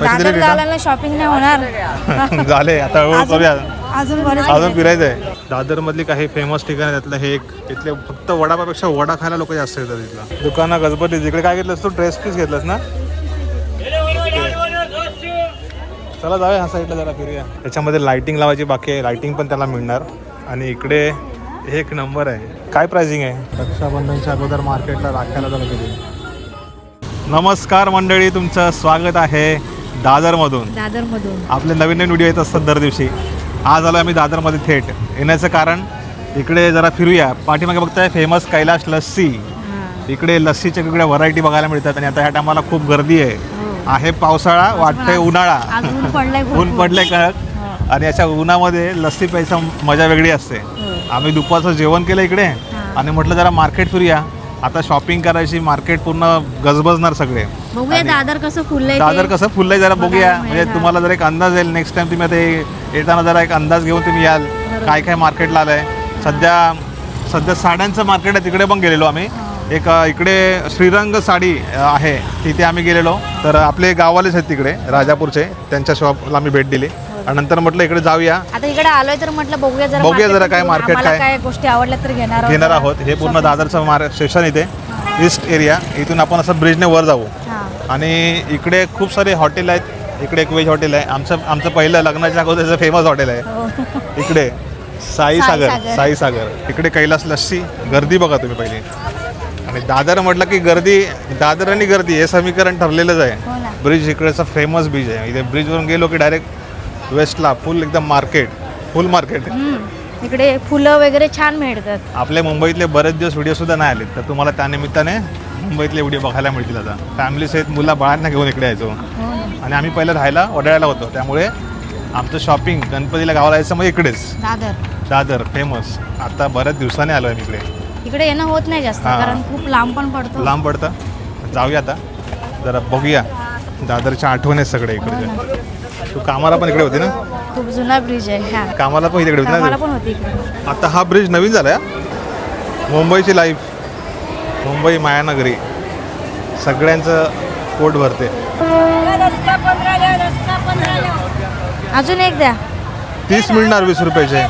पैसे दिले दादर गावाला शॉपिंग नाही होणार. झाले आता हळूहळू अजून करूया. अजून बरेच अजून फिरायचं आहे दादर मधली काही फेमस ठिकाण त्यातलं हे एक इथले फक्त वडापापेक्षा वडा खायला लोक जास्त येतात इथला. दुकानं गजबटी जिकडे काय घेतलंस तू? ड्रेस पीस घेतलास ना? चला जाऊया ह्या साईडला जरा फिरूया. त्याच्यामध्ये लाइटिंग लावायची बाकी आहे. लाइटिंग पण त्याला मिळणार. आणि इकडे एक नंबर आहे. काय प्राइसिंग आहे? रक्षाबंधनच्या अगोदर मार्केटला राखायला किती नमस्कार मंडळी तुमचं स्वागत आहे. दादरमधून. दादर मधून आपले नवीन नवीन व्हिडिओ येत असतात दर दिवशी. आज आलो आम्ही दादरमध्ये थेट. येण्याचं कारण इकडे जरा फिरूया. पाठीमागे बघताय फेमस कैलाश लस्सी. इकडे लस्सीच्या इकडे व्हरायटी बघायला मिळतात आणि आता ह्या टायमाला खूप गर्दी आहे. आहे पावसाळा वाटतंय उन्हाळा. ऊन. ऊन पडलंय कडक आणि अशा उन्हामध्ये लस्सी प्यायचा मजा वेगळी असते. आम्ही दुपारचं जेवण केलं इकडे. आणि म्हटलं जरा मार्केट फिरूया. आता शॉपिंग करायची मार्केट पूर्ण गजबजणार सगळे. बघूया दादर कसं फुललंय. दादर कसं फुललंय जरा बघूया. म्हणजे तुम्हाला जर एक अंदाज येईल. नेक्स्ट टाइम तुम्ही आता हे येताना जरा एक अंदाज घेऊन तुम्ही याल. काय काय मार्केटला आलंय. सध्या सध्या साड्यांचं मार्केट आहे. तिकडे पण गेलेलो आम्ही. एक अ, इकडे श्रीरंग साडी आहे. तिथे आम्ही गेलेलो. तर आपले गाववालेच आहेत तिकडे राजापूरचे. त्यांच्या शॉपला आम्ही भेट दिली. आणि नंतर म्हटलं इकडे जाऊया. आता इकडे आलोय तर म्हटलं बघूया जरा बघूया जरा काय आम्हाला काय. गोष्टी आवडल्या तर घेणार घेणार आहोत. हे पूर्ण दादरचं मार स्टेशन इथे. ईस्ट एरिया इथून आपण असं ब्रिजने वर जाऊ. हा. आणि इकडे खूप सारे हॉटेल आहेत. इकडे एक वेज हॉटेल आहे. आमचं आमचं पहिलं लग्नाच्या अगोदरचं फेमस हॉटेल आहे. हो. इकडे साई सागर. साई सागर. इकडे कैलास लस्सी गर्दी बघा तुम्ही पहिली. आणि दादर म्हटलं की गर्दी दादर आणि गर्दी हे समीकरण ठरलेलंच आहे. ब्रिज इकडेचं फेमस ब्रिज आहे. इथे ब्रिजवरून गेलो की डायरेक्ट वेस्टला फुल एकदम मार्केट फुल मार्केट. इकडे फुलं वगैरे छान मिळतात. आपल्या मुंबईतले बरेच दिवस व्हिडिओ सुद्धा नाही आले तर तुम्हाला त्या निमित्ताने मुंबईतले व्हिडिओ बघायला मिळतील आता. फॅमिली सहित मुला बाळांना घेऊन इकडे यायचो. हो. आणि आम्ही पहिलं राहायला वडाळ्याला होतो. त्यामुळे आमचं शॉपिंग गणपतीला गावाला यायचं मग इकडेच. दादर. दादर फेमस आता बऱ्याच दिवसाने आलो आहे इकडे. इकडे येणं होत नाही जास्त हा. कारण खूप लांब पण पडतो. लांब पडतं. जाऊया आता. जरा बघूया. दादरच्या आठवणी आहेत सगळे इकडे. तू कामाला पण इकडे होती ना? खूप जुना ब्रिज आहे हा. कामाला पण इकडे होती ना पण होती इकडे. आता हा ब्रिज नवीन झाला मुंबईची लाईफ मुंबई मायानगरी. सगळ्यांचं पोट भरते. अजून एक द्या. तीस मिळणार वीस रुपयाचे.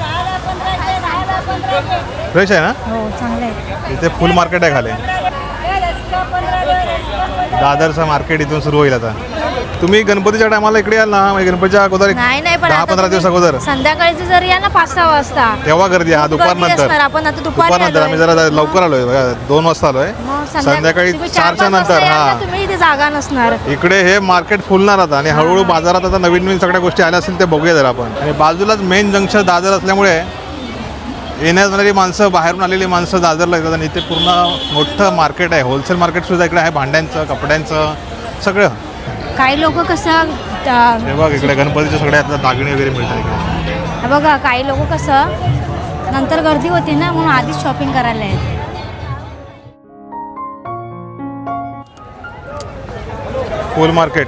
फ्रेश आहे ना? हो चांगलं आहे. इथे फुल मार्केट आहे खाली. दादरचं मार्केट इथून सुरू होईल आता. तुम्ही गणपतीच्या टायमाला इकडे याल ना म्हणजे गणपतीच्या अगोदर एक नाही नाही पण दहा आता पंधरा तुम्ही दिवस अगोदर. संध्याकाळची जर या ना पाच सहा वाजता. तेव्हा गर्दी. हा दुपार गर्दी नंतर असणार. आपण आता दुपारी दुपार नंतर आम्ही. जरा लवकर आलोय बघा, दोन वाजता आलोय. मग संध्याकाळी तुम्ही चार चारच्या पाच वाजता नंतर याल ना, हा तुम्ही इथे जागा नसणार. इकडे हे मार्केट फुलणार आता आणि हळूहळू बाजारात आता नवीन नवीन सगळ्या गोष्टी आल्या असतील ते बघूया जरा आपण. आणि बाजूलाच मेन जंक्शन दादर असल्यामुळे येण्यात जाणारी माणसं बाहेरून आलेली माणसं दादरला येतात आणि इथे पूर्ण मोठं मार्केट आहे. होलसेल मार्केट सुद्धा इकडे आहे भांड्यांचं कपड्यांचं सगळं. काही लोक कसं हे बघ इकडे गणपतीचे सगळे आता दागिने वगैरे मिळतात इकडे. बघा काही लोक कसं नंतर गर्दी होती ना म्हणून आधीच शॉपिंग करायला आहेत फुल मार्केट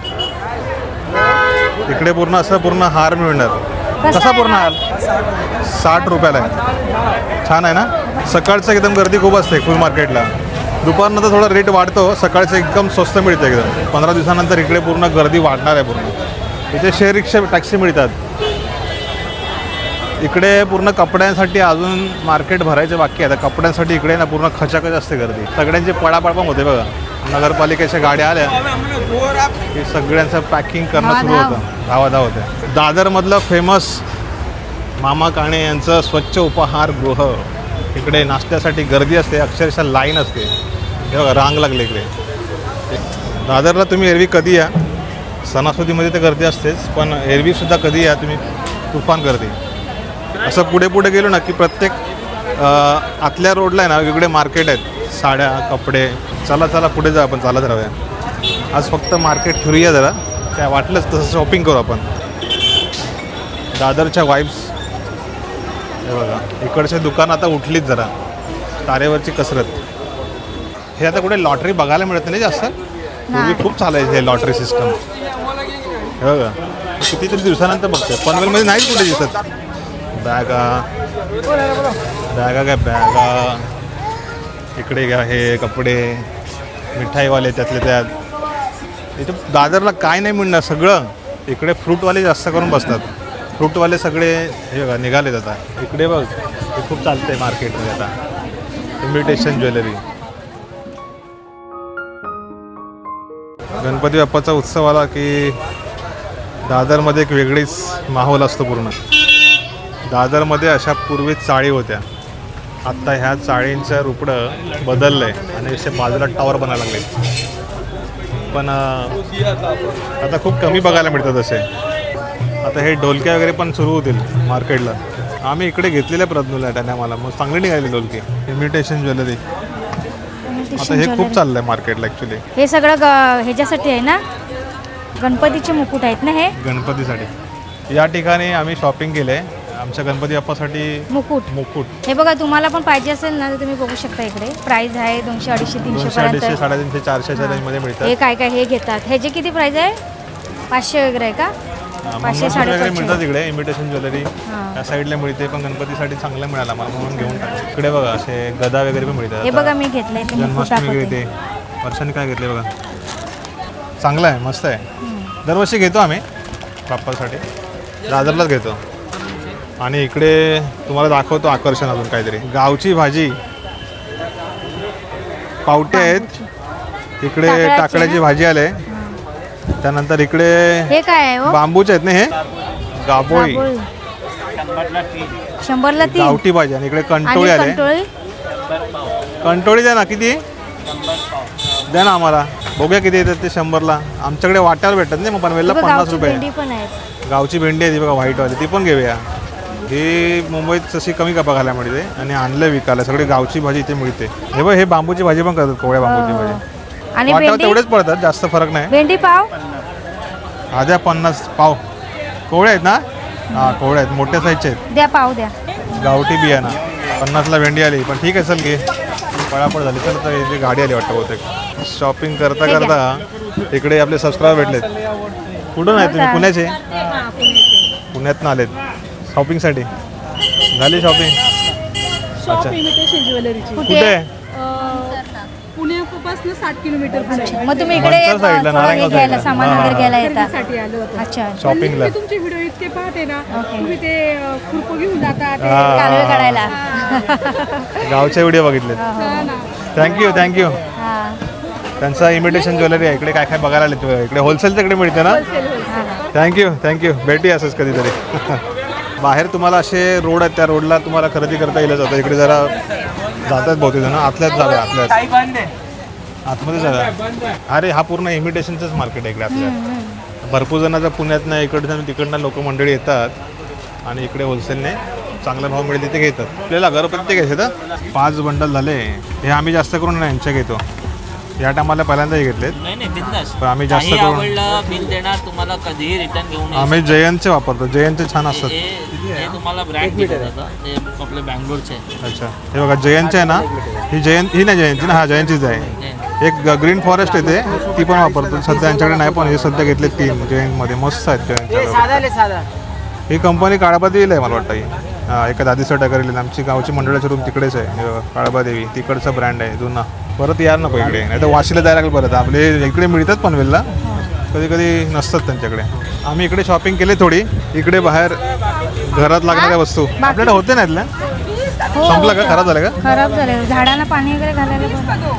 इकडे पूर्ण असं पूर्ण हार मिळणार. कसा कसा आहे पूर्ण हार? साठ रुपयाला आहे. छान आहे ना? सकाळचं एकदम गर्दी खूप असते फुल मार्केटला दुपारनंतर थोडा रेट वाढतो. सकाळचं एकदम स्वस्त मिळतं एकदम. पंधरा दिवसानंतर इकडे पूर्ण गर्दी वाढणार आहे पूर्ण. इथे शेअर रिक्षा टॅक्सी मिळतात. इकडे पूर्ण कपड्यांसाठी अजून मार्केट भरायचे बाकी आहे. आता कपड्यांसाठी इकडे ना पूर्ण खचाखच असते गर्दी. सगळ्यांची पळापळ पण होते बघा. नगरपालिकेच्या गाड्या आल्या. की सगळ्यांचं पॅकिंग करणं सुरू. होतं. धावाधाव होते दादरमधलं फेमस मामा काणे यांचं स्वच्छ उपहारगृह इकडे नाश्त्यासाठी गर्दी असते. अक्षरशः लाईन असते. हे बघा रांग लागले इकडे. दादरला तुम्ही एरवी कधी या? सणासुदीमध्ये तर गर्दी असतेच पण एरवीसुद्धा कधी या तुम्ही? तुफान गर्दी. असं पुढे पुढे गेलो ना की प्रत्येक आतल्या रोडला आहे ना वेगवेगळे मार्केट आहेत. साड्या कपडे. चला चला पुढे जा आपण चालत राहूया. आज फक्त मार्केट फिरूया जरा. काय वाटलंच तसं शॉपिंग करू आपण. दादरच्या वाईब्स. हे बघा इकडचे दुकान आता उठलीच जरा. तारेवरची कसरत. हे आता कुठे लॉटरी बघायला मिळत नाही जास्त. पूर्वी खूप चालायचं हे लॉटरी सिस्टम हे बघा. कितीतरी दिवसानंतर बघतोय. पनवेलमध्ये नाही कुठे दिसत. बॅगा. बॅगा काय बॅगा. इकडे घ्या हे कपडे. मिठाईवाले त्यातले त्यात. इथं दादरला काय नाही मिळणार सगळं. इकडे फ्रूटवाले जास्त करून बसतात. फ्रूटवाले सगळे हे बघा निघालेत आता. इकडे बघ. हे खूप चालतंय मार्केटमध्ये आता. इमिटेशन ज्वेलरी गणपती बाप्पाचा उत्सव आला की दादरमध्ये एक वेगळीच माहोल असतो पूर्ण. दादरमध्ये अशा पूर्वी चाळी होत्या. आत्ता ह्या चाळींचं रुपडं बदललं आहे आणि असे बाजूला टॉवर बनायला लागले. पण आता खूप कमी बघायला मिळतात असे. आता हे ढोलक्या वगैरे पण सुरू होतील मार्केटला आम्ही इकडे घेतलेल्या प्रज्ञला त्याने आम्हाला. मग चांगली निघाली ढोलकी. इमिटेशन ज्वेलरी आता हे खूप चाललं आहे मार्केटला ॲक्च्युली हे सगळं ग ह्याच्यासाठी आहे ना? गणपतीचे मुकुट आहेत ना हे? गणपतीसाठी. या ठिकाणी आम्ही शॉपिंग केलं आहे आमच्या गणपती बाप्पासाठी मुकुट. मुकुट. हे बघा तुम्हाला पण पाहिजे असेल ना तर तुम्ही बघू शकता इकडे. प्राइस आहे दोनशे अडीचशे तीनशे दोनशे अडीचशे पर्यंत साडेतीनशे चारशेच्या रेंजमध्ये हे. मिळतात. काय काय हे घेतात. ह्याचे किती प्राइस आहे? पाचशे वगैरे आहे का? हा, पाचशे मंगळसूत्र वगैरे मिळतात इकडे इमिटेशन ज्वेलरी. त्या साईडला मिळते पण गणपतीसाठी चांगलं मिळालं मला म्हणून घेऊन टाकलं. इकडे बघा असे गदा वगैरे पण मिळतात. हे आता बघा मी घेतलंय ते जन्माष्टमी वगैरे दाखवते ते. वर्षांनी काय घेतले बघा. चांगलं आहे मस्त आहे. दरवर्षी घेतो आम्ही बाप्पासाठी. दादरलाच घेतो. आणि इकडे तुम्हाला दाखवतो आकर्षण अजून काहीतरी. गावची भाजी. पावटे आहेत. इकडे टाकळ्याची? भाजी आले त्यानंतर इकडे हे काय आहे हो? बांबूचे आहेत ना हे? गाभोळी. दाबोळी. शंभरला तीन. गावठी भाजी. आणि इकडे आणि कंटोळी आले. कंटोळी? कंटोळी द्या ना किती? द्या ना आम्हाला. बघूया किती येतात ते शंभरला. आमच्याकडे वाट्यावर भेटतात नाही मग पनवेलला बघ, पन्नास गावची रुपये. भेंडी पण आहेत. गावची भेंडी आहे ती बघा व्हाईटवाली. ती पण घेऊया. ही मुंबईत तशी कमी का बघायला मिळते आणि आणलं विकायला. सगळी गावची भाजी इथे मिळते. हे बघ हे बांबूची भाजी पण करतात कोवळ्या बांबूची भाजी. आणि भेंडी? तेवढेच पडतात जास्त फरक नाही. भेंडी पाव? आध्या पन्नास पाव. कोवळे आहेत ना? हां कोवळे आहेत. मोठ्या साईजचे आहेत. द्या पाव द्या. गावठी बियाणा. पन्नासला भेंडी आली पण ठीक आहे चल घे. पळापळ झाली चल तर इथे गाडी आली वाटतं बहुतेक. शॉपिंग करता ठीक आहे. करता इकडे आपले सबस्क्राईब भेटलेत. कुठून आहे तुम्ही? पुण्याचे? पुण्यातनं आलेत. शॉपिंगसाठी झाली शॉपिंग अच्छा. इमिटेशन ज्वेलरीची. कुठे? कुठे? पुण्यापासून साठ किलोमीटर पुढे मग तुम्ही इकडे मनसर साईडला, थोडं हे नारायणगाव घ्यायला साईडला. सामान हां, वगैरे हां. घ्यायला येतात साठी आलो होतो. अच्छा शॉपिंगला मी तुमचे व्हिडिओ इतके पाहते ना. तुम्ही ते अ, खुरपं घेऊन जाता ते हां. कालवे काढायला. गावचे व्हिडिओ बघितलेत. हा ना. थँक्यू थँक्यू हा. त्यांचा इमिटेशन ज्वेलरी आहे. इकडे काय काय बघायला आले तुम्ही इकडे होलसेल तिकडे मिळते ना? थँक्यू थँक्यू भेटूया असंच कधीतरी. बाहेर तुम्हाला असे रोड आहेत त्या रोडला तुम्हाला खरेदी करता येईल जातं इकडे जरा जातात बहुतेक जण. आतल्यात जागा आतल्यात. आतमध्ये जागा अरे हा पूर्ण इमिटेशनचंच मार्केट आहे इकडे आपल्या. भरपूर जण आता पुण्यातनं इकडनं तिकडनं लोक मंडळी येतात. आणि इकडे होलसेलने चांगला भाव मिळेल तिथे घेतात. आपल्याला घरपत्ते घ्यायचे तर? पाच बंडल झाले. हे आम्ही जास्त करून ना यांच्या घेतो. या टायमाला पहिल्यांदाही घेतलेत. नाही नाही पण आम्ही जास्त करून- बिल देणार तुम्हाला कधीही रिटर्न घेऊन आम्ही जयंतचे वापरतो. जयंतचे छान. असतात. तुम्हाला ब्रँड आपले बँगलोरचे. अच्छा. हे बघा जयंतचे आहे ना? ही जयंत ही नाही जयंती ना? हा जयंतीच आहे. एक ग्रीन फॉरेस्ट येते ती. पण वापरतो. सध्या यांच्याकडे नाही पण हे सध्या घेतले तीन. जयंतमध्ये मस्त आहेत जयंतच्या ही कंपनी काळाबादेवीला आहे मला वाटतं ही. हा, एका दादीचं टकरली आमची गावची मंडळाची रूम तिकडेच आहे. बघा, काळाबादेवी. तिकडचा ब्रँड आहे जुना. परत यार नको इकडे. नाही तर वाशीला जायला लागेल परत. आपले इकडे मिळतात पनवेलला कधी कधी नसतात त्यांच्याकडे. आम्ही इकडे शॉपिंग केली थोडी. इकडे बाहेर घरात लागणाऱ्या वस्तू. आपल्याकडे होते ना इथल्या? हो संपलं का? खराब झालं का? खराब झाले. झाडांना पाणी वगैरे घालायला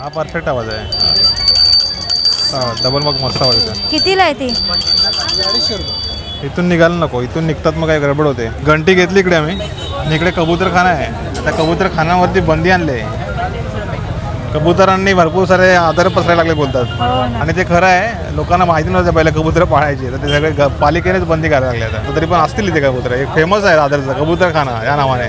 हा परफेक्ट आवाज आहे. हा डबल मग मस्त आवाज येतो कितीला आहे ती? इथून निघायला नको इथून निघतात मग काय गडबड होते. घंटी घेतली इकडे आम्ही. आणि इकडे कबूतरखाना आहे. त्या कबूतरखान्यावरती बंदी आणले कबुतरांनी भरपूर सारे आधार पसरायला लागले बोलतात. हो आणि ते खरं आहे लोकांना माहिती नव्हतं पहिले कबूतर पाळायचे. तर ते सगळे ग- पालिकेनेच बंदी करायला लागले आता. तर तरी पण असतील इथे कबूतर. एक फेमस आहे आदरचा कबूतरखाना या नावाने.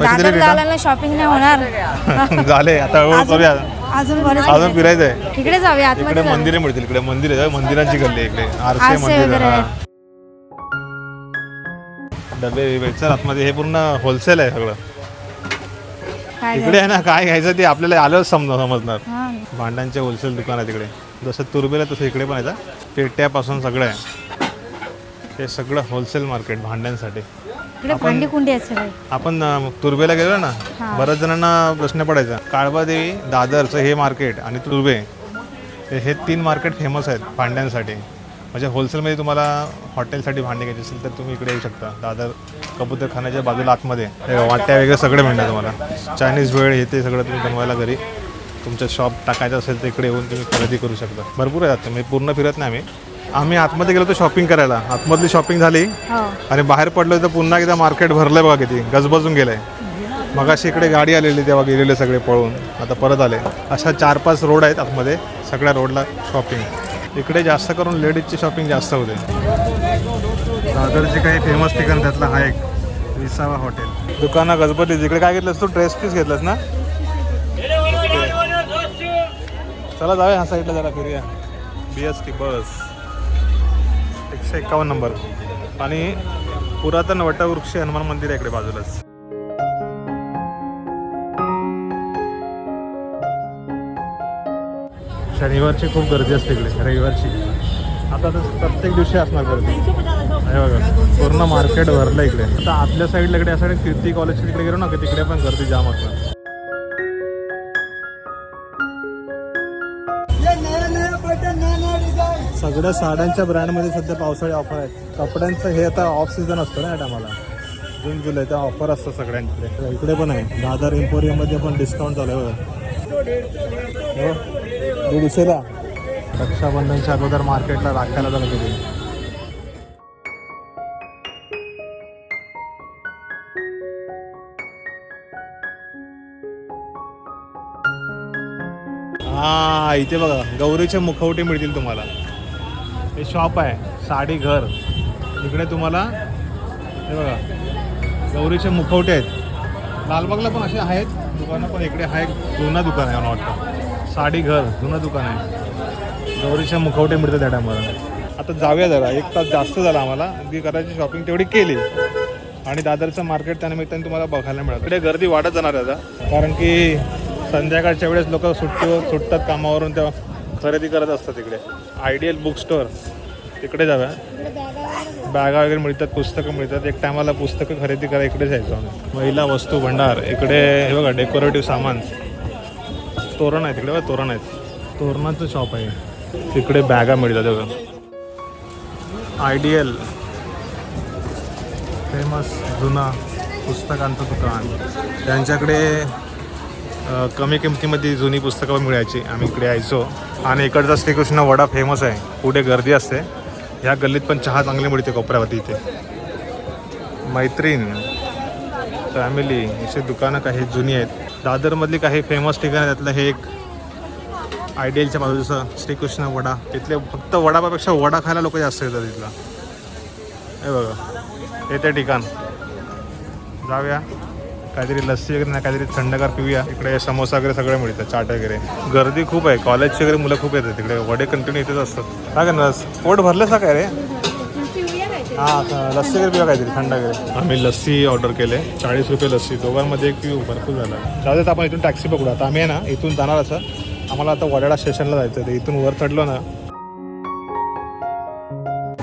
दादर शॉपिंग नाही होणार? झाले आता हळूहळू करूया. अजून बरेच अजून फिरायचं आहे. इकडे जाऊया इकडे आतमध्ये जाऊया. मंदिरे मिळतील इकडे मंदिर आहे मंदिरांची गल्ली आहे इकडे. आरसे आरसे मंदिर वगैरे हा. डबे बिबे चल आतमध्ये. हे पूर्ण होलसेल आहे सगळं. काय इकडे आहे ना काय घ्यायचं ते आपल्याला आल्यावर समजा समजणार. हा. भांड्यांचे होलसेल दुकान आहे तिकडे जसं तुरबेला तसं इकडे पण येतं पेट्यापासून सगळं आहे. हे सगळं होलसेल मार्केट भांड्यांसाठी. इकडे भांडी कुंडी आहे सगळे. आपण अ, तुर्बेला गेलो ना. बऱ्याच जणांना प्रश्न पडायचा काळबादेवी दादरचं हे मार्केट आणि तुर्बे हे- हे तीन मार्केट फेमस आहेत भांड्यांसाठी. म्हणजे होलसेलमध्ये तुम्हाला हॉटेलसाठी भांडी घ्यायची असेल तर तुम्ही इकडे येऊ शकता. दादर कबूतरखान्याच्या बाजूला आतमध्ये. हे वाट्या वगैरे सगळे मिळणार तुम्हाला. चायनीज वेळ हे ते सगळं तुम्ही बनवायला घरी. तुमचं शॉप टाकायचं असेल तर इकडे येऊन तुम्ही खरेदी करू शकता. भरपूर आहे आता म्हणजे पूर्ण फिरत नाही आम्ही. आम्ही आतमध्ये गेलो होतो शॉपिंग करायला. आतमधली शॉपिंग झाली हो. आणि बाहेर पडलो तर पुन्हा एकदा मार्केट भरलंय बघा किती. गजबजून गेलंय. मगाशी इकडे गाडी आलेली तेव्हा गेलेले सगळे पळून. आता परत आले. अशा चार पाच रोड आहेत आतमध्ये. सगळ्या रोडला शॉपिंग इकडे जास्त करून लेडीजची शॉपिंग जास्त होते. दादरचे काही फेमस ठिकाण त्यातला हा एक. विसावा हॉटेल दुकानं गजबजली. इकडे काय घेतलंस तू? ड्रेस पीस घेतलास ना? चला जाऊया ह्या साईडला जरा फिरूया. बी एस टी बस एकशे एकावन्न नंबर. आणि पुरातन वटवृक्ष हनुमान मंदिर आहे इकडे बाजूलाच. शनिवारची खूप गर्दी असते इकडे रविवारची. आता तर प्रत्येक दिवशी असणार गर्दी. हे बघा पूर्ण मार्केट भरलं इकडे. आता आपल्या साईडला इकडे असं कीर्ती कॉलेजच्या तिकडे गेलो ना की तिकडे पण गर्दी जाम असणार. सगळ्या साड्यांच्या ब्रँडमध्ये सध्या पावसाळी ऑफर आहेत कपड्यांचं हे आता ऑफ सीझन असतं ना या टायमाला जून जुलै त्या ऑफर असतं सगळ्यांकडे. इकडे पण आहे. दादर एम्पोरियममध्ये पण डिस्काउंट झालं आहे बघा. हो? दीडशेला रक्षाबंधनच्या अगोदर मार्केटला राखायला झालं तिथे. हा इथे बघा. गौरीचे मुखवटे मिळतील तुम्हाला. हे शॉप आहे. साडी घर. इकडे तुम्हाला हे बघा. गौरीचे मुखवटे आहेत. लालबागला पण असे आहेत. दुकानं पण इकडे हा एक जुनं दुकान आहे मला वाटतं. साडी घर जुनं दुकान आहे. गौरीचे मुखवटे मिळतात त्या टायमाला आता जाऊया जरा. एक तास जास्त झाला आम्हाला. अगदी करायची शॉपिंग तेवढी केली. आणि दादरचं मार्केट त्यानिमित्ताने तुम्हाला बघायला मिळालं. इकडे गर्दी वाढत जाणार आहे आता. कारण की संध्याकाळच्या वेळेस लोक सुट्टीवर सुटतात कामावरून तेव्हा खरेदी करत असतात तिकडे. आयडियल बुक स्टोअर तिकडे जाव्या बॅगा वगैरे मिळतात पुस्तकं मिळतात. एक टायमाला पुस्तकं खरेदी करा इकडे जायचो आम्ही. महिला वस्तू भंडार. इकडे हे बघा डेकोरेटिव्ह सामान. तोरण आहे तिकडे बघा तोरण आहेत. तोरणाचं शॉप आहे. तिकडे बॅगा मिळतात बघा. आयडियल फेमस जुना पुस्तकांचं दुकान. त्यांच्याकडे कमी किमतीमध्ये जुनी पुस्तकं मिळायची आम्ही इकडे यायचो. आणि इकडचा श्रीकृष्ण वडा फेमस आहे. पुढे गर्दी असते. ह्या गल्लीत पण चहा चांगली मिळते कोपऱ्यावरती इथे. मैत्रीण फॅमिली अशी दुकानं काही जुनी आहेत. दादरमधली काही फेमस ठिकाणं आहेत. त्यातलं हे एक आयडियलच्या बाजूचं श्रीकृष्ण वडा. तिथले फक्त वडापापेक्षा वडा खायला लोक जास्त येतात तिथला हे बघा. हे ते ठिकाण. जाऊया. काहीतरी लस्सी वगैरे नाही काहीतरी थंडगार पिऊया. इकडे समोसा वगैरे सगळं मिळतं चाट वगैरे. गर्दी खूप आहे कॉलेजची वगैरे मुलं खूप येतात तिकडे. वडे कंटिन्यू येतच असतात. काय करणार पोट भरलं का काय रे? हां लस्सी वगैरे पिऊया काहीतरी थंड वगैरे. आम्ही लस्सी ऑर्डर केले. चाळीस रुपये लस्सी. दोघांमध्ये एक पिऊ भरपूर झालं. जाऊ देत आपण इथून टॅक्सी पकडू. आता आम्ही आहे ना इथून जाणार असं. आम्हाला आता वडाळा स्टेशनला जायचं तर इथून वर चढलो ना.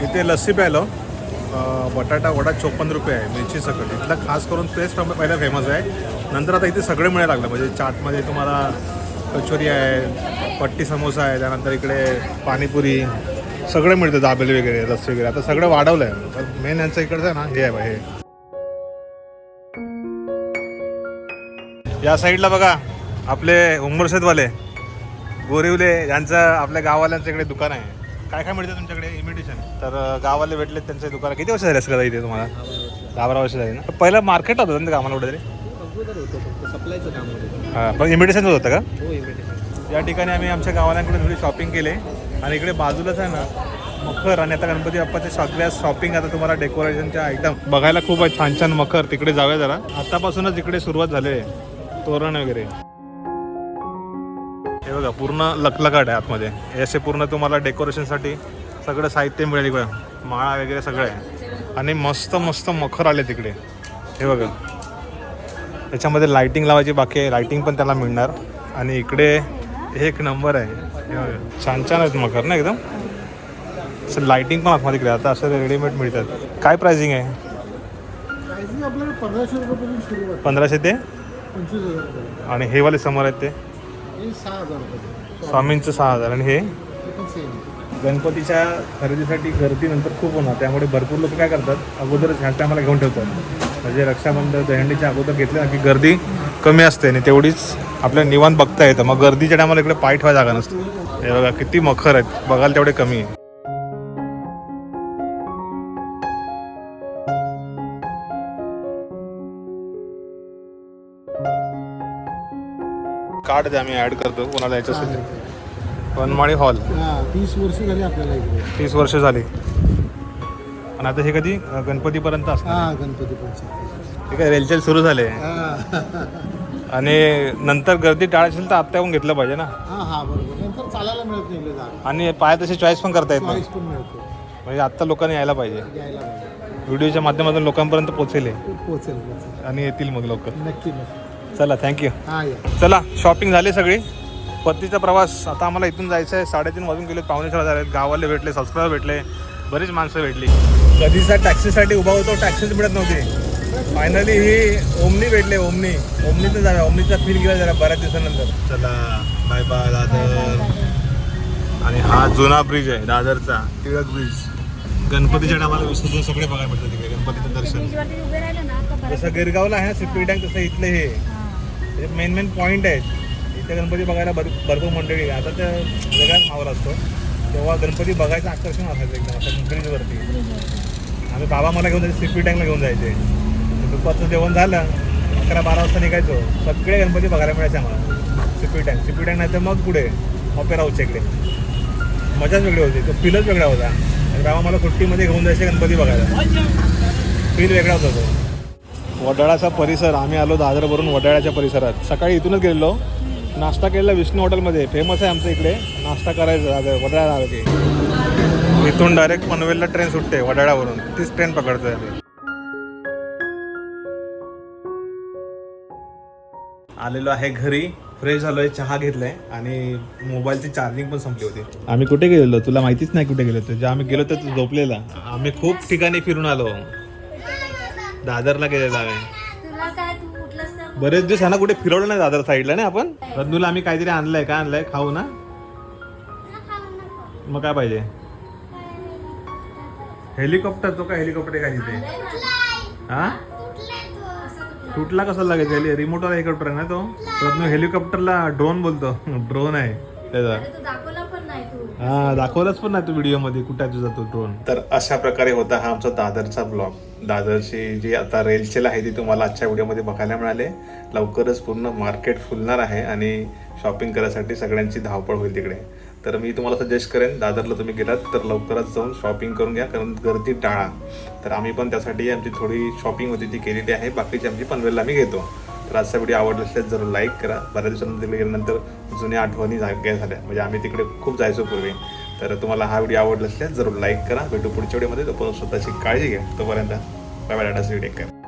इथे लस्सी प्यायलो. बटाटा वडा चोपन्न रुपये आहे मिरची सकट. इथला खास करून तेच पहिला फेमस आहे. नंतर आता इथे सगळे मिळायला लागलं म्हणजे चाटमध्ये तुम्हाला कचोरी आहे पट्टी समोसा आहे त्यानंतर इकडे पाणीपुरी सगळं मिळतं दाबेली वगैरे रस्ते वगैरे. आता सगळं वाढवलं आहे मेन यांचं इकडचं आहे ना हे आहे हे. या साईडला बघा आपले उंबरसेतवाले गोरिवले यांचं आपल्या गाववाल्यांचं इकडे दुकान आहे. काय काय मिळतं तुमच्याकडे इमिटेशन तर अं, गाववाले भेटले त्यांचं दुकान. किती वर्ष झाले असं इथे तुम्हाला? दहा बारा वर्ष झाली ना? पहिलं मार्केट होतं ना ते कामाला कुठेतरी? हां पण इमिटेशनच होतं का? या ठिकाणी आम्ही आमच्या गावाल्यांकडे थोडी शॉपिंग केले. आणि इकडे बाजूलाच आहे ना मखर आणि आता गणपती बाप्पाच्या सगळ्या शॉपिंग आता तुम्हाला डेकोरेशनच्या आयटम बघायला खूप आहे छान छान मखर. तिकडे जाऊया जरा. आतापासूनच इकडे सुरुवात झाली आहे. तोरण वगैरे. बघा पूर्ण लखलकाट आहे आतमध्ये. असे पूर्ण तुम्हाला डेकोरेशनसाठी सगळं साहित्य मिळेल इकडे. माळा वगैरे सगळं आहे. आणि मस्त मस्त मखर आले तिकडे. हे बघा. त्याच्यामध्ये लाईटिंग लावायची बाकी आहे. लाईटिंग पण त्याला मिळणार. आणि इकडे एक नंबर आहे. हे बघा. छान छान आहेत मखर ना एकदम? असं लाईटिंग पण आतमध्ये इकडे. आता असं रेडीमेड मिळतात. काय प्राइसिंग आहे? पंधराशे ते? आणि हे वाले समोर आहेत ते? सहा हजार रुपये स्वामींचं सहा हजार. आणि हे? गणपतीच्या खरेदीसाठी गर्दी नंतर खूप होणार. त्यामुळे भरपूर लोक काय करतात? अगोदरच ह्या टायमाला घेऊन ठेवतात. म्हणजे रक्षाबंधन दहंडीच्या अगोदर घेतलं ना की गर्दी कमी असते आणि तेवढीच आपल्या निवांत बघता येतं. मग गर्दीच्या टायमाला इकडे पाय ठेवायला जागा नसते. हे बघा किती मखर आहेत. बघायला तेवढे कमी आहे. कार्ड द्या मी ऍड करतो कोणाला यायचं असेल ते. वनमाळी हॉल. हा तीस वर्ष झाली आपल्याला इकडे. तीस वर्ष झाली. आणि आता हे कधी? गणपतीपर्यंत असणार. हा गणपती पंचायत ठीक आहे रेलचेल सुरू झाले. हा. आणि नंतर गर्दी टाळायची तर आत्ता येऊन घेतलं पाहिजे ना. हा हा बरोबर. नंतर चालायला मिळत नाही आणि पाय तशी चॉईस पण करता येत नाही. म्हणजे आत्ता लोकांनी यायला पाहिजे. व्हिडिओच्या माध्यमातून लोकांपर्यंत पोहोचेल. पोचेल पोचेल आणि येतील मग लोक. नक्की नक्की. चला थँक्यू हा या. चला शॉपिंग झाली सगळी. परतीचा प्रवास आता आम्हाला इथून जायचं आहे साडेतीन वाजून गेले पावणे चार झाले गावाले भेटले सबस्क्रायबर भेटले बरीच माणसं भेटली. कधीचा टॅक्सीसाठी उभा होतो टॅक्सीच मिळत नव्हती. फायनली ही ओमनी भेटले ओमनी. ओमनीचं जाऊया ओमनीचा फील गेला जरा बऱ्याच दिवसानंतर. चला बाय बाय दादर. आणि हा जुना ब्रिज आहे दादरचा टिळक ब्रिज गणपतीच्या टायमाला विसर्जन सगळे बघायला मिळतं तिकडे गणपतीचं दर्शन. जसं गिरगावला आहे ना सिपी टँक तसं इथले हे. मेन मेन पॉईंट आहेत. इथे गणपती बघायला भर भरपूर मंडळी आता त्या वेगळाच माहोल असतो. तेव्हा गणपती बघायचं आकर्षण असायचं एकदम असं ब्रिजवरती आम्ही बाबा मला घेऊन जायचे सिपी टँकला घेऊन जायचे. दुपारचं जेवण झालं अकरा बारा वाजता निघायचो. सगळे गणपती बघायला मिळायचे आम्हाला. सिपी टँक सिपी टँक नाही तर मग पुढे ऑपेरा हाऊसच्या इकडे. मजाच वेगळी होती. तो फीलच वेगळा होता. बाबा मला सुट्टीमध्ये घेऊन जायचे गणपती बघायला. फील वेगळा होता तो. वडाळाचा परिसर आम्ही आलो दादरवरून वडाळ्याच्या परिसरात. सकाळी इथूनच गेलेलो. नाश्ता केलेला विष्णू हॉटेलमध्ये. फेमस आहे आमच्या इकडे. नाश्ता करायचा दादर वडाळा आलं की. इथून डायरेक्ट पनवेलला ट्रेन सुटते वडाळ्यावरून तीच ट्रेन पकडतोय आम्ही. आलेलो आहे घरी. फ्रेश झालोय चहा घेतलाय. आणि मोबाईलची चार्जिंग पण संपली होती. आम्ही कुठे गेलेलो? तुला माहितीच नाही कुठे गेलो जेव्हा आम्ही गेलो तर तू झोपलेला. आम्ही खूप ठिकाणी फिरून आलो. दादरला गेलेलो आम्ही तुला काय तू उठलंस तर बरेच दिवस ना कुठे फिरवलं नाही दादर साईडला ना आपण? रत्नूला आम्ही काहीतरी आणलंय काय आणलंय? खाऊ ना. मग काय पाहिजे? हेलिकॉप्टर तो काय हेलिकॉप्टर आहे काय तिथे? हा? तुटला कसा लागेल हेली रिमोटवाला हेलिकॉप्टर आहे ना तो? रत्नू हेलिकॉप्टरला ड्रोन बोलतो. ड्रोन आहे. त्याचा. तू दाखवला पण नाही तू. हा दाखवलंच पण नाही तू व्हिडिओमध्ये कुठे तुझा तो ड्रोन तर अशा प्रकारे होता हा आमचा दादरचा ब्लॉग दादरची जी आता रेलचेल आहे ती तुम्हाला आजच्या व्हिडिओमध्ये बघायला मिळाले. लवकरच पूर्ण मार्केट फुलणार आहे आणि शॉपिंग करायसाठी सगळ्यांची धावपळ होईल तिकडे. तर मी तुम्हाला सजेस्ट करेन दादरला तुम्ही गेलात तर लवकरच जाऊन शॉपिंग करून घ्या कारण गर्दी टाळा. तर आम्ही पण त्यासाठी आमची थोडी शॉपिंग होती ती केलेली आहे बाकीची आमची पनवेलला आम्ही घेतो. तर आजचा व्हिडिओ आवडला असल्यास जरूर लाईक करा. बऱ्याच दिवसानंतर तिकडे गेल्यानंतर जुन्या आठवणी जाग्या झाल्या. म्हणजे आम्ही तिकडे खूप जायचो पूर्वी. तर तुम्हाला हा व्हिडिओ आवडला असल्यास जरूर लाईक करा. भेटू पुढच्या व्हिडिओमध्ये तोपर्यंत स्वतःची काळजी घ्या. तोपर्यंत bye bye tata take care